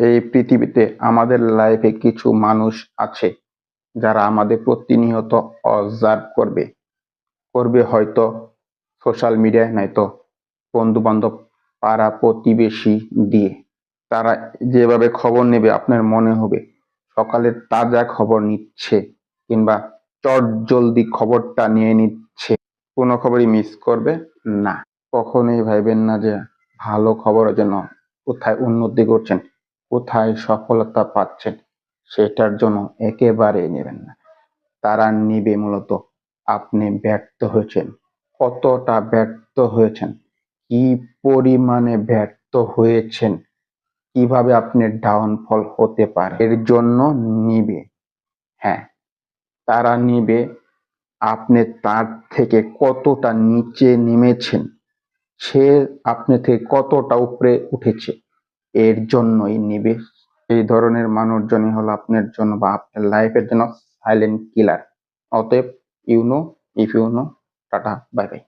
এই পৃথিবীতে আমাদের লাইফে কিছু মানুষ আছে যারা আমাদের প্রতিনিয়ত অবজার্ভ করবে। করবে হয়তো সোশ্যাল মিডিয়ায় নয়তো বন্ধু বান্ধব পাড়া প্রতিবেশী দিয়ে। তারা যেভাবে খবর নেবে, আপনার মনে হবে সকালের তাজা খবর নিচ্ছে কিংবা চট জলদি খবরটা নিয়ে নিচ্ছে। কোনো খবরই মিস করবে না। কখনোই ভাইবেন না যে ভালো খবরের জন্য কোথায় উন্নতি করছেন। কোথায় সফলতা পাচ্ছেন, সেটার জন্য একেবারেই নেবেন না। তারা নিবে মূলত, আপনি ব্যর্থ হয়েছেন। কতটা ব্যর্থ হয়েছেন? কি পরিমাণে ব্যর্থ হয়েছেন? কীভাবে আপনি ডাউনফল হতে পারে এর জন্য নিবে। হ্যাঁ তারা নিবে, আপনি তার থেকে কতটা নিচে নেমেছেন, সে আপনি থেকে কতটা উপরে উঠেছে এর জন্যই নিবে এই ধরনের মানুষজনই হলো আপনার জন্য বা আপনার লাইফের জন্য সাইলেন্ট কিলার অতএব you know if you know tata bye bye